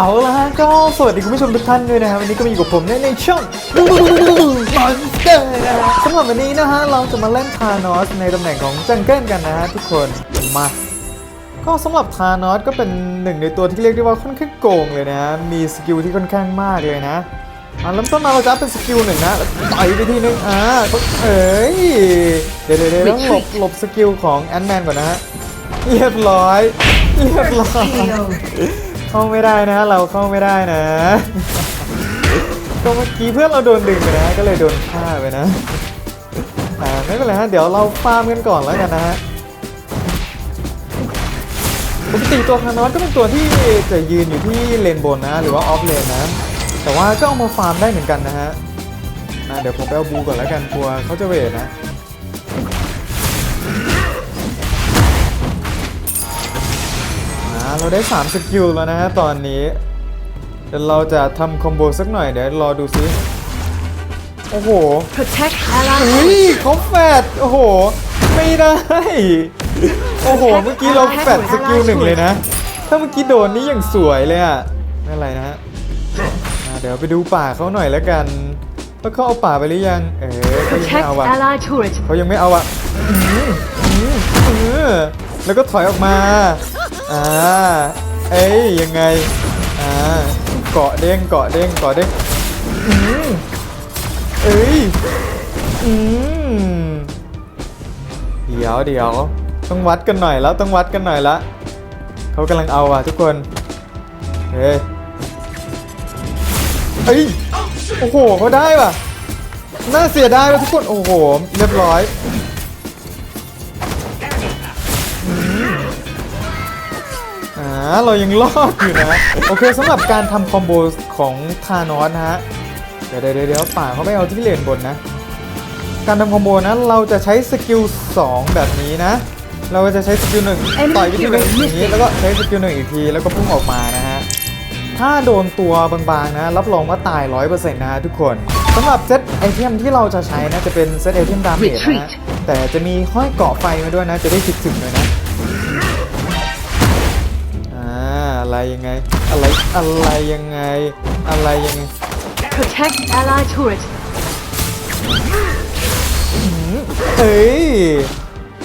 เอาละฮะก็สวัสดีคุณผู้ชมทุกท่านด้วยนะครับวันนี้ก็มาอยู่กับผมในในช่องมอนสเตอร์นะฮะสำหรับวันนี้นะฮะเราจะมาเล่นทานอสในตำแหน่งของจังเกิลกันนะฮะทุกคนมาก็สำหรับทานอสก็เป็นหนึ่งในตัวที่เรียกได้ว่าค่อนข้างโกงเลยนะฮะมีสกิลที่ค่อนข้างมากเลยนะอ่าเริ่มต้นมาเราจะเป็นสกิลหนึ่งนะแล้วต่อยไปทีนึงอ่าเอ้ยเดี๋ยวเดี๋ยวเดี๋ยวต้องหลบหลบสกิลของแอนแมนก่อนนะฮะเรียบร้อยเรียบร้อย เข้าไม่ได้นะ เราเข้าไม่ได้นะก็เมื่อกี้เพื่อนเราโดนดึงไปนะ ก็เลยโดนฆ่าไปนะอ่าไม่เป็นไรฮะ เดี๋ยวเราฟาร์มกันก่อนแล้วกันนะฮะปกติตัวคานอสก็เป็นตัวที่จะยืนอยู่ที่เลนบนนะ หรือว่าออฟเลนนะ แต่ว่าก็เอามาฟาร์มได้เหมือนกันนะฮะเดี๋ยวผมไปเอาบูก่อนแล้วกันกลัวเขาจะเวทนะ เราได้3สกิลแล้วนะฮะตอนนี้ เดี๋ยวเราจะทำคอมโบสักหน่อยเดี๋ยวรอดูซิโอ้โห Protect ally เฮ้ยเขาแฟดโอ้โห ไม่ได้ โอ้โห เมื่อกี้เราแฟดสกิลหนึ่งเลยนะ ถ้าเมื่อกี้โดนนี่ยังสวยเลยอะไม่เป็นไรนะฮะอ่าเดี๋ยวไปดูป่าเขาหน่อยแล้วกันว่าเขาเอาป่าไปหรือยัง เออเขายังไม่ Protect เอาอะ ally turret เขายังไม่เอาอะอืมอืมเออแล้วก็ถอยออกมา อ่าเอ้ยยังไงอ่าเกาะเด้งเกาะเด้งเกาะเด้งอืมเอ้ยอืมเดี๋ยวเดี๋ยวต้องวัดกันหน่อยแล้วต้องวัดกันหน่อยละเขากำลังเอาอะทุกคนเฮ้ยเอ้ยโอ้โหเขาได้ป่ะน่าเสียดายว่ะทุกคนโอ้โหเรียบร้อย เรายังรอดอยู่นะ โอเคสำหรับการทำคอมโบของทานอสนะฮะเดี๋ยวเดี๋ยวเดี๋ยวป่าเขาไม่เอาที่เลนบนนะ การทำคอมโบนะเราจะใช้สกิล2แบบนี้นะ เราจะใช้สกิลหนึ่งต่อยไปทีนึงอย่างนี้แล้วก็ใช้สกิลหนึ่งอีกทีแล้วก็พุ่งออกมานะฮะ ถ้าโดนตัวบางๆนะ รับรองว่าตาย 100%นะฮะทุกคนสำหรับเซตไอเทมที่เราจะใช้นะจะเป็นเซตไอเทมดาเมจนะฮะแต่จะมีห้อยเกาะไฟมาด้วยนะจะได้ถึกๆหน่อยนะ ยังไง อะไรอะไรยังไง อะไรยังไง Protect ally turret เอ้ย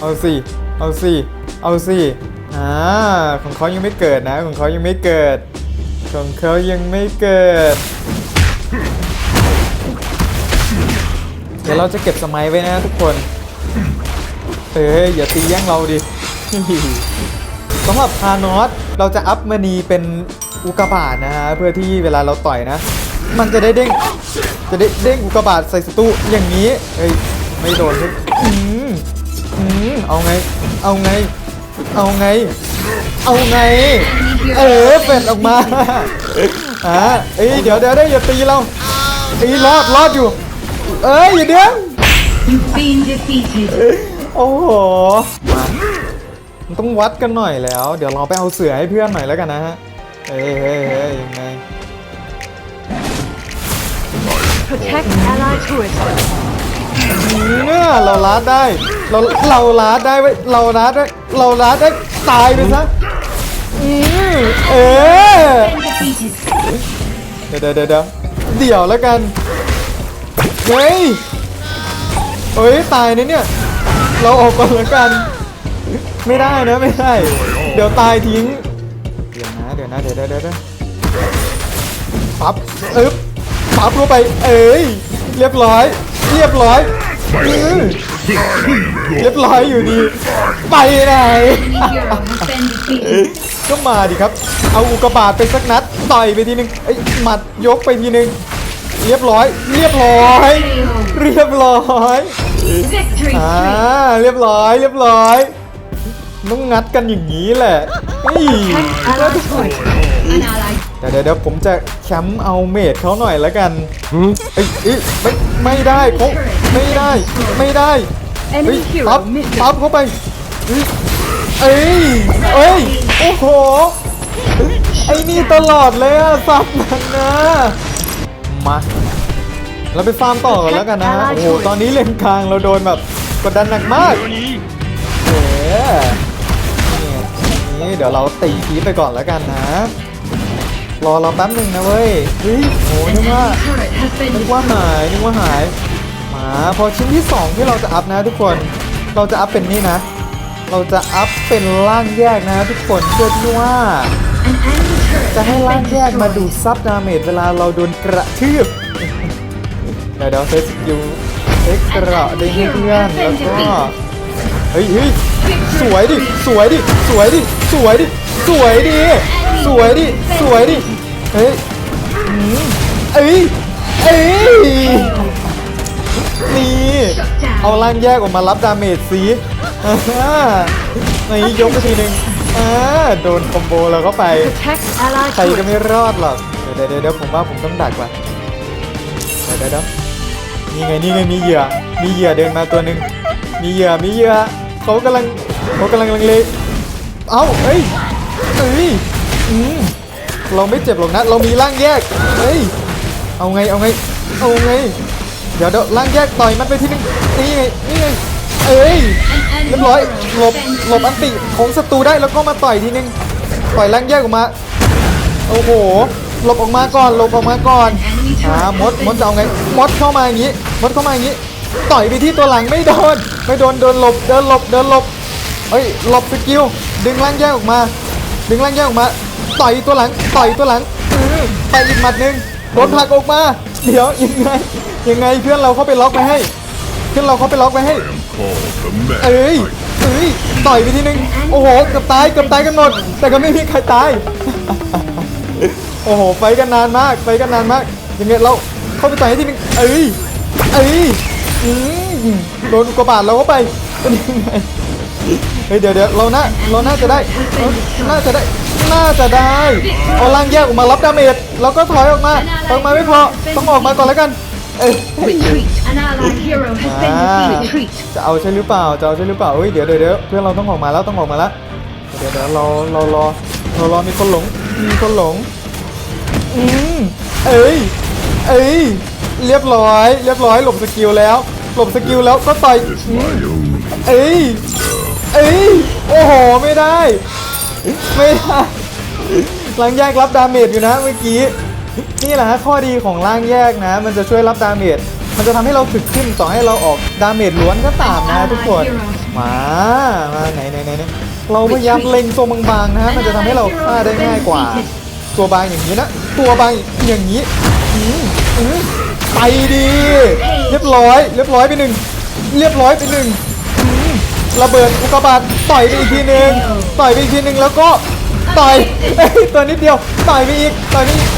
เอาสิ เอาสิ เอาสิ อ่า ของเขายังไม่เกิดนะ ของเขายังไม่เกิด ของเขายังไม่เกิด เดี๋ยวเราจะเก็บสมัยไว้นะทุกคน เอ้ยอย่าตีแย่งเราดิ สำหรับทานอสเราจะอัพมณีเป็นอุกกาบาตนะฮะเพื่อที่เวลาเราต่อยนะ มันจะได้เด้งจะได้เด้งอุกกาบาตใส่ศัตรูอย่างนี้เฮ้ยไม่โดนเลยอืมอืมเอาไง เอาไง เอาไง เอาไง เออเป็ดออกมาอ่าเอ้ยเดี๋ยวเดี๋ยวได้อย่าตีเราตีรอดรอดอยู่ เอ้ยอย่าเดี๋ยว You've been defeated โอ้โห มามันต้องวัดกันหน่อยแล้ว เดี๋ยวเราไปเอาเสือให้เพื่อนหน่อยแล้วกันนะฮะ เฮ้ยเฮ้ยเฮ้ยยังไง Protect ally turret เนี่ยเราลาดได้ เราเราลาดได้ไว้ยเราลาดได้เราลาดได้ตายไปซะอืมเออ defeated เดี๋ยวเดี๋ยวเดี๋ยวเดี๋ยวเดี๋ยวแล้วกัน เฮ้ยเฮ้ยตายนะเนี่ย เราออกก่อนแล้วกัน ไม่ได้นะไม่ได้ เดี๋ยวตายทิ้ง เดี๋ยวนะเดี๋ยวนะเดี๋ยวเดี๋ยวเดี๋ยวเดี๋ยวปั๊บอึ๊บปั๊บเข้าไป เอ้ย เรียบร้อย เรียบร้อยอื้อเรียบร้อยอยู่ดี ไปไหน hero has been defeated ก็มาดิครับ เอาอุกกาบาตไปสักนัด ต่อยไปทีนึงไอ้ยหมัดยกไปทีนึง เรียบร้อย เรียบร้อย เรียบร้อย Victory อ่า streak เรียบร้อย เรียบร้อย ต้องงัดกันอย่างนี้แหละเฮ้ย Protect ally turret An ally เดี๋ยวเดี๋ยวเดี๋ยวผมจะแคมป์เอาเมดเขาหน่อยแล้วกันเอ้ยเอ้ยไม่ไม่ได้เขาไม่ได้ไม่ได้เฮ้ย Enemy ปั๊บ hero missing ปั๊บเข้าไปเฮ้ยเอ้ยเอ้ยโอ้โหไอ้นี่ตลอดเลยอะซับมันนะมาเราไปฟาร์มต่อกันแล้วกันนะฮะโอ้โห ตอนนี้เลนกลางเราโดนแบบกดดันหนักมากเอ๋ นี่นี่เดี๋ยวเราตีทีไปก่อนแล้วกันนะ รอเราแป๊บหนึ่งนะเว้ยเฮ้ยโห An นึกว่า enemy turret has been นึกว่าหายนึกว่าหายมาพอชิ้นที่สองที่เราจะอัพนะทุกคนเราจะอัพเป็นนี่นะ เราจะอัพเป็นร่างแยกนะทุกคนเพื่อที่ว่า An enemy turret จะให้ has ร่าง been แยกมาดูด destroyed. ซับดาเมจเวลาเราโดนกระทืบเดี๋ยวเดี๋ยวเซตสกิลเอ็กซ์ระได้ให้เพื่อนแล้วก็เฮ้ยเฮ้ย สวยดิ สวยดิ สวยดิ สวยดิ สวยดิ สวยดิ สวยดิ เฮ้ยอืมเอ้ยเอ้ยนี่ เอาร่างแยกออกมารับดาเมจสิอ่านี่ยกไปทีหนึ่งอ่าโดนคอมโบเราเข้าไป Protect allied ใครก็ turret. ไม่รอดหรอกเดี๋ยวเดี๋ยวเดี๋ยวผมว่าผมต้องดักว่ะเดี๋ยวเดี๋ยวเดี๋ยวนี่ไงนี่ไงมีเหยื่อ มีเหยื่อเดินมาตัวหนึ่งมีเหยื่อ มีเหยื่อ เขากำลังเขากำลังลังเลเอ้าเอ้ยเอ้ยอืมเราไม่เจ็บหรอกนะ เรามีร่างแยกเอ้ยเอาไงเอาไงเอาไง เดี๋ยวเดี๋ยวร่างแยกต่อยมันไปที่นึงนี่ไงนี่ไงเอ้ยเรียบร้อยหลบหลบอันติของศัตรูได้แล้วก็มาต่อยทีนึงต่อยร่างแยกออกมาโอ้โหหลบออกมาก่อนหลบออกมาก่อนอ่ามดมดจะเอาไงมดเข้ามาอย่างนี้มดเข้ามาอย่างนี้ ต่อยไปที่ตัวหลังไม่โดนไม่โดนเดินหลบเดินหลบเดินหลบเฮ้ยหลบสกิลดึงร่างแยกออกมา ดึงร่างแยกออกมา ต่อยตัวหลังต่อยตัวหลังอื้อไปอีกหมัดหนึ่งโดนผลักออกมา เดี๋ยวยังไงยังไงเพื่อนเราเข้าไปล็อกไปให้ เพื่อนเราเข้าไปล็อกไปให้เอ้ยเอ้ยต่อยไปทีนึงโอ้โหเกือบตายเกือบตายกันหมด แต่ก็ไม่มีใครตายโอ้โหไฟกันนานมากไฟกันนานมากยังไงเราเข้าไปต่อยให้ทีนึงเอ้ยเอ้ย อืมโดนอุกกาบาตเราก็ไปเป็นยังไงเฮ้ยเดี๋ยวเดี๋ยวเราน่าเราน่าจะได้เราน่าจะได้ น่าจะได้เอาล่างแยกออกมารับดาเมจแล้วก็ถอยออกมาออกมาไม่พอต้องออกมาก่อนแล้วกันเอ้ยจะเอาใช่หรือเปล่าจะเอาใช่หรือเปล่าเฮ้ยเดี๋ยวเดี๋ยวเดี๋ยวเพื่อนเราต้องออกมาแล้วต้องออกมาแล้วเดี๋ยวเดี๋ยวเราเรารอเรารอมีคนหลงมีคนหลงอืมเอ้ยเอ้ย เรียบร้อย เรียบร้อยหลบสกิลแล้วหลบสกิลแล้วก็ต่อยเอ้ยเอ้ยโอ้โหไม่ได้ ไม่ได้ล่างแยกรับดาเมจอยู่นะเมื่อกี้นี่แหละฮะข้อดีของล่างแยกนะ มันจะช่วยรับดาเมจมันจะทำให้เราถึกขึ้นต่อให้เราออกดาเมจล้วนก็ตามนะทุกคนมามาไหนไหนไหนไหนเราพยายามเล็งตัวบางๆนะฮะมันจะทำให้เราฆ่าได้ง่ายกว่า ตัวบางอย่างนี้นะ ตัวบางอย่างนี้อืมอืม ไปดี เรียบร้อย เรียบร้อยไปหนึ่งเรียบร้อยไปหนึ่งอืมระเบิดอุกกาบาตต่อยไปอีกทีหนึ่งต่อยไปอีกทีหนึ่งแล้วก็ต่อยเอ้ยตัวนิดเดียวต่อยไปอีกต่อยไปอีก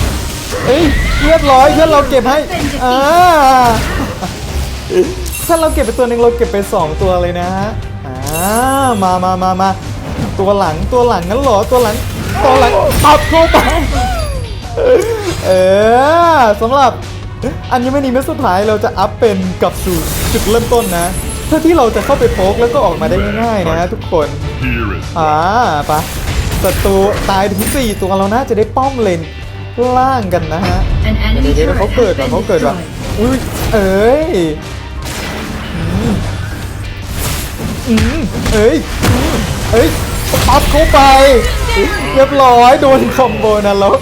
เอ้ยเรียบร้อยเพื่อนเราเก็บให้อ่าถ้าเราเก็บไปตัวหนึ่งเราเก็บไปสองตัวเลยนะฮะอ่ามามามามาตัวหลังตัวหลังงั้นเหรอตัวหลังตัวหลังปับเข้าไปเออสำหรับ อัญมณีเม็ดสุดท้ายเราจะอัพเป็นกลับสู่จุดเริ่มต้นนะเพื่อที่เราจะเข้าไปโพกแล้วก็ออกมาได้ง่ายๆนะทุกคน Here is อ่าปะศัตรูตายถึงสี่ตัวเราน่าจะได้ป้อมเลนล่างกันนะฮะ An เดี๋ enemy ยวเดี๋ยว turret เขาเกิด has ว่ะ been เขาเกิดว่ะ destroyed. อุ้ยเอ้ยอืมอืมเอ้ยอืมเอ้ยปั๊บเข้าไป เรียบร้อยโดนคอมโบนะแล้ว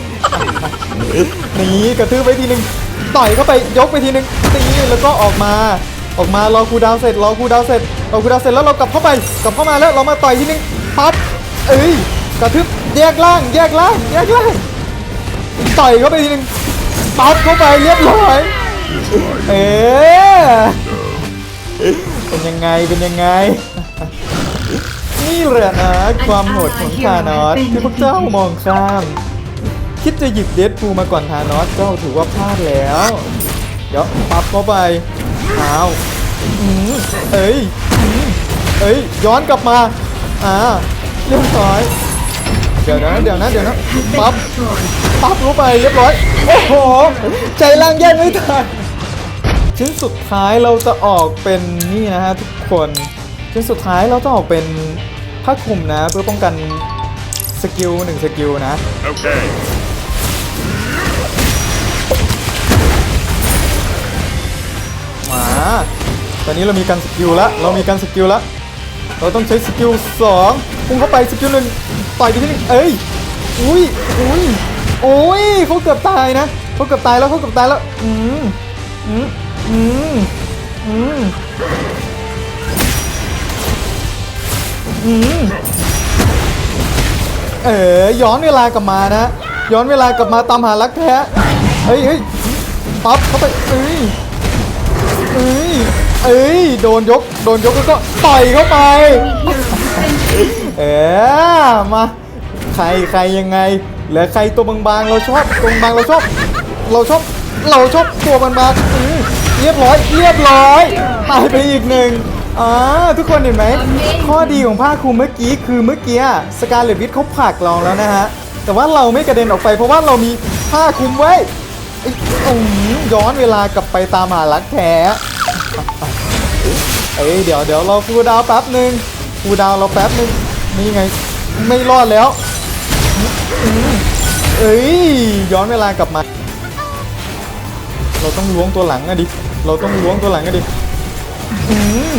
นี่กระทืบไปทีนึง ต่อยเข้าไปยกไปทีนึงนี่แล้วก็ออกมา ออกมารอคูดาวเสร็จรอคูดาวเสร็จรอคูดาวเสร็จแล้วเรากลับเข้าไปกลับเข้ามาแล้วเรามาต่อยทีนึงปั๊บเอ้ยกระทืบแยกล่าง แยกล่างแยกล่างต่อยเข้าไปทีนึงปั๊บเข้าไปเรียบร้อยเอ๊ะเป็นยังไงเป็นยังไงนี่แหละนะความโหดของธานอสที่พวกเจ้ามองข้าม คิดจะหยิบเดดพูมาก่อนธานอสเจ้าถือว่าพลาดแล้ว เดี๋ยวปั๊บเข้าไปอ้าวเอ้ยเอ้ย ย้อนกลับมา อ่า เรียบร้อย เดี๋ยวนะ เดี๋ยวนะ เดี๋ยวนะ ปั๊บ ปั๊บรู้ไปเรียบร้อย โอ้โห ใจล่างแยกไม่ทัน ชิ้นสุดท้ายเราจะออกเป็นนี่นะฮะทุกคน ชิ้นสุดท้ายเราจะออกเป็นผ้าคลุมนะ เพื่อป้องกันสกิลหนึ่งสกิลนะ Okay. าตอนนี้เรามีการสกิลล้วเรามีการสกิลล้วเราต้องใช้สกิลสองพุ่งเข้าไปสกิลหนึ่งต่อยไปที่นึ่เอ้ยอุ้ยอุ้ยโอ้ยเขาเกือบตายนะเขาเกือบตายแล้วเขาเกือบตายแล้วอืมอืมอืมอืมอืมเออย้อนเวลากลับมานะ ย้อนเวลากลับมาตามหารักแท้เฮ้ยเฮ้ยปั๊บเข้าไปเอ้ย เอ้ยเอ้ยโดนยกโดนยกแล้วก็ต่อยเข้าไป เออมาใครใครยังไงเหลือใครตัวบางๆเราชอบตัวบางเราชอบ เราชอบเราชอบตัวบางๆอืมเรียบร้อยเรียบร้อยตายไปอีกหนึ่งอ่าทุกคนเห็นไหมข้อดีของผ้าคลุมเมื่อกี้คือเมื่อกี้สการเลตวิทเขาผลักเราแล้วนะฮะแต่ว่าเราไม่กระเด็นออกไปเพราะว่าเรามีผ้าคลุมไว้ไอ้อืม ย้อนเวลากลับไปตามหารักแท้เอ้ยเดี๋ยวเดี๋ยวเราฟูดาวแป๊บหนึ่งฟูดาวเราแป๊บหนึ่งนี่ไงไม่รอดแล้วเอ้ยย้อนเวลากลับมา เราต้องล้วงตัวหลังอะดิเราต้องล้วงตัวหลังอะดิอืม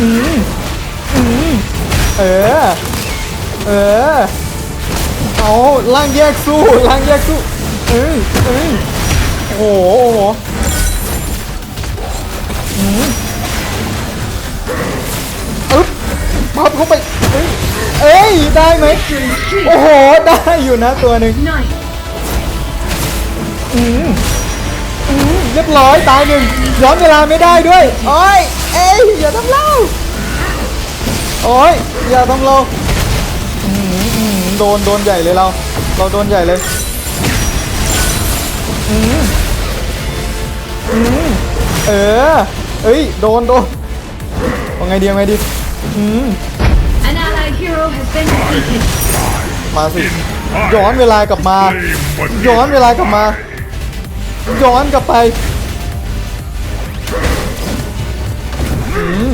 อืมอืมเออเออเอาล่างแยกสู้ล่างแยกสู้เอ้ยเอ้ย โอ้โหโอ้โหอืมอึ๊บพับเข้าไปเอ้ยเอ้ย ได้ไหมโอ้โห ได้อยู่นะตัวหนึ่งอืมอืมเรียบร้อย ตายหนึ่งย้อนเวลาไม่ได้ด้วย โอ้ย เอ้ย อย่าทำเราโอ้ย อย่าทำเราอืมอืมโดน โดนใหญ่เลยเรา เราโดนใหญ่เลยอืม อืมเออ เอ้ย โดนโดนเอาไงดีเอาไงดีอืม An allied hero has been defeated. มาสิ ย้อนเวลากลับมา ย้อนเวลากลับมา ย้อนกลับไปอืม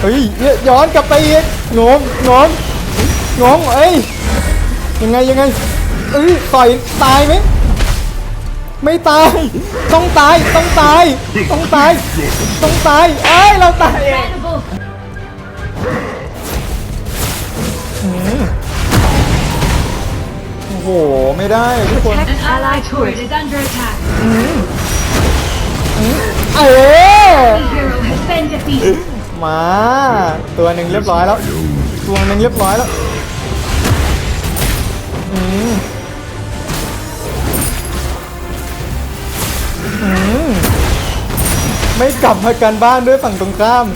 เฮ้ยย้อนกลับไปอีกงงงงงงเอ้ยยังไงยังไงเอ้ยต่อยตายไหม ไม่ตาย ต้องตาย ต้องตาย ต้องตาย ต้องตาย เอ้ย เราตายเอง Incredible. โอ้โห ไม่ได้ทุกคน An allied turret is under attack. เอ้ย The hero has been defeated. มา ตัวหนึ่งเรียบร้อยแล้ว ตัวหนึ่งเรียบร้อยแล้ว อืม ไม่กลับมากันบ้านด้วยฝั่งตรงข้าม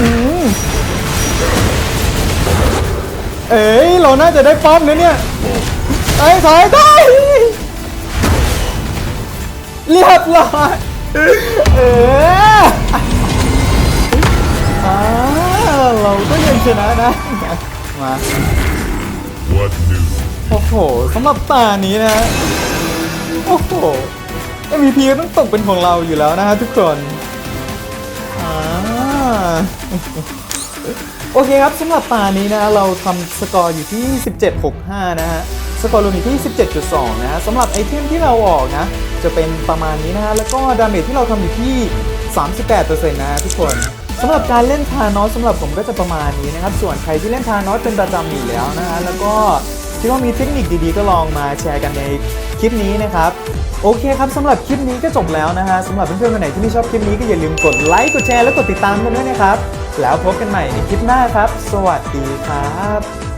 อืมเอ้ยเราน่าจะได้ป้อมนะเนี่ยเอ้ยถอยถอยเรียบร้อยเอออ่าเราก็ยังชนะนะมา What news? โอ้โหสำหรับตานี้นะ โอ้โห MVP ต้องตกเป็นของเราอยู่แล้วนะฮะทุกคนอ่าโอเคครับสำหรับตานี้นะเราทำสกอร์อยู่ที่ 17.65 นะฮะสกอร์รวมอยู่ที่ 17.2 นะฮะสำหรับไอเทมที่เราออกนะ จะเป็นประมาณนี้นะฮะแล้วก็ดาเมจที่เราทำอยู่ที่ 38%นะฮะทุกคนสำหรับการเล่นทานอสสำหรับผมก็จะประมาณนี้นะครับ ส่วนใครที่เล่นทานอสเป็นประจำอยู่แล้วนะฮะแล้วก็ ดว่ามีเทคนิคดีๆ ก็ลองมาแชร์กันในคลิปนี้นะครับ โอเคครับสำหรับคลิปนี้ก็จบแล้วนะฮะสำหรับเพื่อนๆคนไหนที่ไม่ชอบคลิปนี้ก็อย่าลืมกดไลค์กดแชร์และกดติดตามกันด้วยนะครับ แล้วพบกันใหม่ในคลิปหน้าครับ สวัสดีครับ